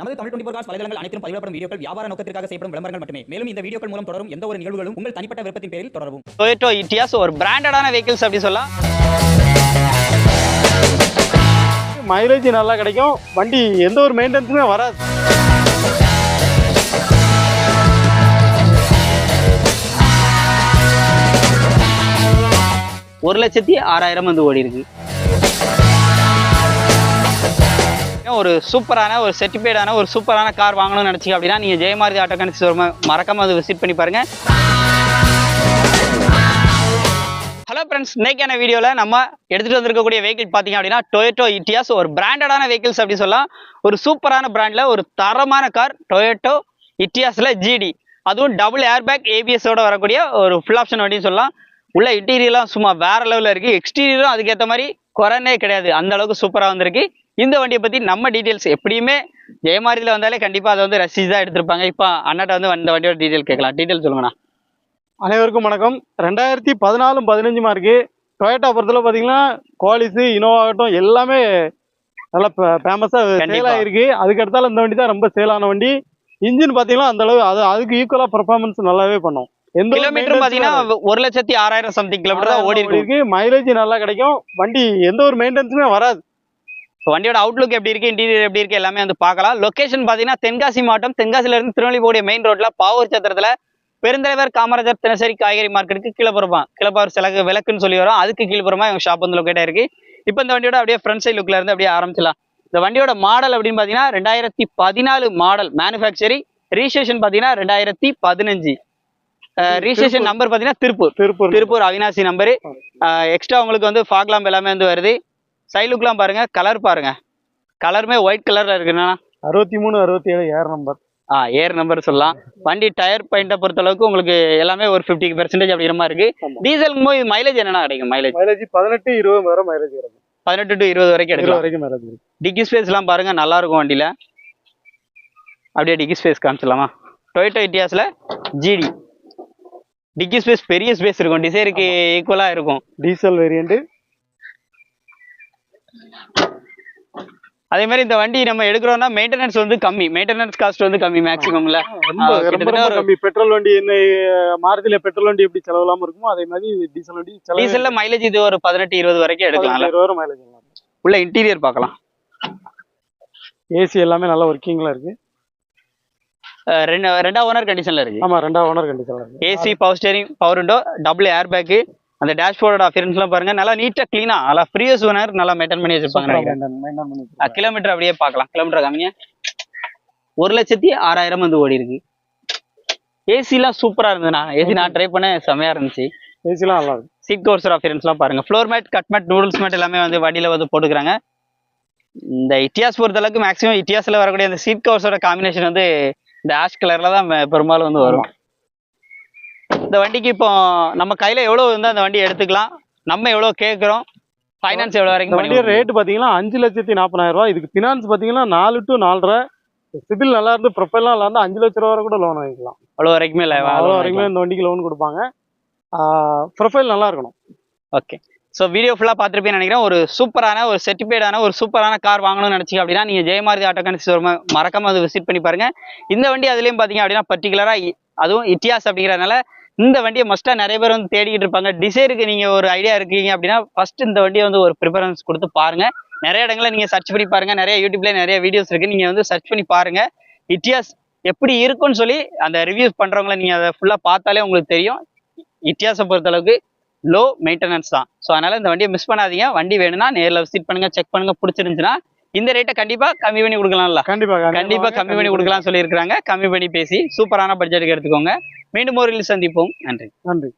நமது Tamil twenty cos வலைதளங்கள் அனைத்தும் பதிவிடப்படும் வீடியோக்கள் வியாபார நோக்கத்திற்காக செய்யப்படும் விளம்பரங்கள் மட்டுமே. மேலும் இந்த வீடியோக்கள் மூலம் தொடரும் எந்த ஒரு நிகழ்வுகளும் உங்கள் தனிப்பட்ட விருப்பத்தின் பேரில் தொடரவும். டொயோட்டோ இட்டியாஸ் ஒரு பிராண்டடான வெஹிக்கிள்ஸ் அப்படி சொல்லலாம். மைலேஜ் நல்லா கிடைக்கும். வண்டி எந்த ஒரு மெயின்டெனன்ஸுமே வராது. ஒரு லட்சத்தி ஆறாயிரம் வந்து ஓடி இருக்கு ஒரு சூப்பரான ஒரு செட்டிஃபைடான ஒரு சூப்பரான கார் வாங்கணும்னு நினச்சிங்க அப்படின்னா நீங்கள் ஜெயமாரதி ஆட்டோ கணிச்சு ஒரு மறக்காம அதை விசிட் பண்ணி பாருங்க. ஹலோ ஃப்ரெண்ட்ஸ் இன்னைக்கான வீடியோவில் நம்ம எடுத்துகிட்டு வந்திருக்கக்கூடிய வெஹிக்கிள் பார்த்தீங்க அப்படின்னா டொயோட்டோ இட்டியாஸ் ஒரு பிராண்டடான வெஹிக்கிள்ஸ் அப்படி சொல்லலாம். ஒரு சூப்பரான பிராண்டில் ஒரு தரமான கார் டொயோட்டோ இட்டியாஸில் ஜிடி அதுவும் டபுள் ஏர்பேக் ஏபிஎஸோட வரக்கூடிய ஒரு ஃபுல் ஆப்ஷன் அப்படின்னு சொல்லலாம். உள்ள இன்டீரியர்லாம் சும்மா வேற லெவலில் இருக்குது எக்ஸ்டீரியரும் அதுக்கேற்ற மாதிரி குறைனே கிடையாது. அந்த அளவுக்கு சூப்பராக வந்திருக்கு. இந்த வண்டியை பற்றி நம்ம டீட்டெயில்ஸ் எப்படியுமே ஜெயமாரியில் வந்தாலே கண்டிப்பாக அதை வந்து ரசிச்சு தான் எடுத்திருப்பாங்க. இப்போ அண்ணாட்ட வந்து அந்த வண்டியோட டீட்டெயில் கேட்கலாம். டீட்டெயில் சொல்லுங்கண்ணா. அனைவருக்கும் வணக்கம். ரெண்டாயிரத்தி பதினாலும் பதினஞ்சுமா இருக்கு டொயோட்டா பொறுத்தல பார்த்தீங்கன்னா குவாலிஸு இனோவா ஆகட்டும் எல்லாமே நல்லா ஃபேமஸாக கண்டிப்பா. சேல் ஆயிருக்கு. அதுக்கு அடுத்தால இந்த வண்டி தான் ரொம்ப சேல் ஆன வண்டி. இன்ஜின் பார்த்தீங்கன்னா அந்த அளவு அது அதுக்கு ஈக்குவலாக பர்ஃபார்மன்ஸ் நல்லாவே பண்ணும். எந்த கிலோமீட்டர் பார்த்தீங்கன்னா ஒரு லட்சத்தி ஆறாயிரம் சம்திங் கிலோமீட்டர் தான் ஓடி இருக்கு மைலேஜ் நல்லா கிடைக்கும். வண்டி எந்த ஒரு மெயின்டெனன்ஸுமே வராது. So, வண்டியோட அவுட்லுக் எப்படி இருக்கு இன்டீரியர் எப்படி இருக்கு எல்லாமே வந்து பார்க்கலாம். லொகேஷன் பாத்தீங்கன்னா தென்காசி மாவட்டம் தென்காசில இருந்து திருநெல்வேலி மெயின் ரோட்ல பாவூர் சத்திரத்துல பெருந்தலைவர் காமராஜர் தினசரி காய்கறி மார்க்கெட்டுக்கு கீழப்புறமா கீழப்பார் சிலகு விளக்குன்னு சொல்லி வரும். அதுக்கு கீழ்ப்புறமா இவங்க ஷாப் வந்து லொக்கேட் இருக்கு இப்போ இந்த வண்டியோட அப்படியே ஃப்ரண்ட் சைட் லுக்ல இருந்து அப்படியே ஆரம்பிச்சலாம் இந்த வண்டியோட மாடல் அப்படின்னு பாத்தீங்கன்னா ரெண்டாயிரத்தி பதினாலு மாடல் மேனுஃபேக்சரிங் ரீசேஷன் பாத்தீங்கன்னா ரெண்டாயிரத்தி பதினஞ்சு. ரீசேஷன் நம்பர் பாத்தீங்கன்னா திருப்பூர். திருப்பூர். திருப்பூர் அவினாசி நம்பரு எக்ஸ்ட்ரா உங்களுக்கு வந்து ஃபாக் லாம்ப் எல்லாமே வந்து வருது. சைட் லுக்லாம் பாருங்க கலர் பாருங்க. கலருமே ஒயிட் கலர்ல இருக்குண்ணா அறுபத்தி மூணு அறுபத்தி ஏழு ஏர் நம்பர் ஆ ஏர் நம்பர் சொல்லலாம். வண்டி டயர் பாயிண்ட்டை பொறுத்த அளவுக்கு உங்களுக்கு எல்லாமே ஒரு ஃபிஃப்டி பெர்சென்டேஜ் அப்படிங்கிற மாதிரி இருக்கு. ஆமா. டீசலுக்கும் போது மைலேஜ் என்னென்ன கிடைக்கும் மைலேஜ் மைலேஜ் பதினெட்டு இருபது வரை மைலேஜ் கிடைக்கும். பதினெட்டு டு இருபது வரைக்கும் எடுக்கலாம். வரைக்கும் மைலேஜ் இருக்கு. டிக்கி ஸ்பேஸ்லாம் பாருங்க நல்லா இருக்கும் வண்டியில. அப்படியே டிக்கி ஸ்பேஸ் காமிச்சிடலாமா? டொயோட்டோ இட்டியாஸ்ல ஜிடி டிக்கி ஸ்பேஸ் பெரிய ஸ்பேஸ் இருக்கும். டிசைருக்கு ஈக்குவலா இருக்கும். டீசல் வேரியண்ட் அதே மாதிரி இந்த வண்டி நம்ம எடுக்கிறோம்னா மெயின்டெனன்ஸ் வந்து கம்மி. மெயின்டெனன்ஸ் காஸ்ட் வந்து கம்மி மேக்ஸிமம்ல கம்மி. பெட்ரோல் வண்டி என்ன மாருதியில பெட்ரோல் வண்டி எப்படி செலவு இல்லாம இருக்குமோ அதே மாதிரி டீசல் வண்டி டீசல்ல மைலேஜ் இது ஒரு பதினெட்டு இருபது வரைக்கும் எடுக்கலாம்ல பதினஞ்சு வரை மைலேஜ் உள்ள இன்டீரியர் பார்க்கலாம். ஏசி எல்லாமே நல்லா ஒர்க்கிங்ல இருக்கு. ரெண்டு ரெண்டா ஓனர் கண்டிஷன்ல இருக்கு. ஆமா ரெண்டாவது ஓனர் கண்டிஷன் இருக்கு. AC power steering power window double air bag அந்த டேஷ்போர்டோட அஃபியரன்ஸ்லாம் பாருங்க. நல்லா நீட்டா க்ளீனா நல்லா ப்ரீவியஸ் ஓனர் நல்லா மெயின்டைன் பண்ணி வச்சிருப்பாங்க கிலோமீட்டர் அப்படியே பார்க்கலாம். கிலோமீட்டர் காமிங்க ஒரு லட்சத்தி ஆறாயிரம் வந்து ஓடி இருக்கு. ஏசிலாம் சூப்பரா இருந்ததுண்ணா. ஏசி நான் ட்ரை பண்ண செமையா இருந்துச்சு. ஏசிலாம் நல்லா இருக்கு. சீட் கவர்ஸர் அஃபியரன்ஸ்லாம் பாருங்க. Floor mat cut mat noodles mat எல்லாமே வந்து வண்டியில வந்து போட்டுக்கிறாங்க. இந்த இட்டியாஸ் பொறுத்த அளவுக்கு மேக்ஸிமம் இட்டியாஸ்ல வரக்கூடிய அந்த சீட் கவர்ஸோட காம்பினேஷன் வந்து இந்த ஆஷ் கலர்ல தான் பெரும்பாலும் வந்து வரும். இந்த வண்டிக்கு இப்போ நம்ம கையில எவ்வளவு வந்து அந்த வண்டி எடுத்துக்கலாம். நம்ம எவ்வளவு கேட்குறோம் ஃபைனான்ஸ் எவ்வளவு இந்த வரைக்கும் வண்டியோட கொடுப்பீங்க? ரேட் பாத்தீங்கன்னா அஞ்சு லட்சத்தி நாற்பதாயிரம் ரூபாய். இதுக்கு ஃபினான்ஸ் பாத்தீங்கன்னா நாலு டு நாலரை. சிபில் நல்லா இருந்து ப்ரொஃபைல்லாம் நல்லா இருந்து அஞ்சு லட்ச ரூபா வரை கூட லோன் வாங்கிக்கலாம். அவ்வளவு வரைக்குமே இல்லை அவ்வளோ வரைக்குமே இந்த வண்டிக்கு லோன் கொடுப்பாங்க. ப்ரொஃபைல் நல்லா இருக்கணும். ஓகே ஸோ வீடியோ ஃபுல்லாக பார்த்துருப்பேன்னு நினைக்கிறேன். ஒரு சூப்பரான ஒரு செட்டிஃபைடான ஒரு சூப்பரான கார் வாங்கணும்னு நினச்சிங்க அப்படின்னா நீங்கள் ஜெயமாரதி ஆட்டோ கன்சி ஒரு மறக்காம அதை விசிட் பண்ணி பாருங்கள் இந்த வண்டி அதுலேயும் பார்த்தீங்க அப்படின்னா பர்டிகுலராக அதுவும் இட்டியாஸ் அப்படிங்கிறதுனால இந்த வண்டியை மஸ்ட்டாக நிறைய பேர் வந்து தேடிக்கிட்டு இருப்பாங்க. டிசைருக்கு நீங்கள் ஒரு ஐடியா இருக்கீங்க அப்படின்னா ஃபர்ஸ்ட் இந்த வண்டியை வந்து ஒரு ப்ரிஃபரன்ஸ் கொடுத்து பாருங்க. நிறைய இடங்களில் நீங்கள் சர்ச் பண்ணி பாருங்கள் நிறைய யூடியூப்ல நிறைய வீடியோஸ் இருக்குது நீங்கள் வந்து சர்ச் பண்ணி பாருங்கள் இட்டியாஸ் எப்படி இருக்கும்னு சொல்லி அந்த ரிவ்யூஸ் பண்ணுறவங்கள நீங்கள் அதை ஃபுல்லாக பார்த்தாலே உங்களுக்கு தெரியும். இட்டியாஸை பொறுத்தளவுக்கு லோ மெயின்டெனன்ஸ் தான். ஸோ அதனால இந்த வண்டியை மிஸ் பண்ணாதீங்க. வண்டி வேணும்னா நேரில் விசிட் பண்ணுங்க செக் பண்ணுங்க பிடிச்சிருந்துச்சுன்னா இந்த ரேட்டை கண்டிப்பா கம்மி பண்ணி கொடுக்கலாம்ல? கண்டிப்பா கண்டிப்பா. கம்மி பண்ணி கொடுக்கலாம் சொல்லியிருக்காங்க கம்மி பண்ணி பேசி சூப்பரான பட்ஜெட்டுக்கு எடுத்துக்கோங்க. மீண்டும் ஒரு சந்திப்போம். நன்றி. நன்றி.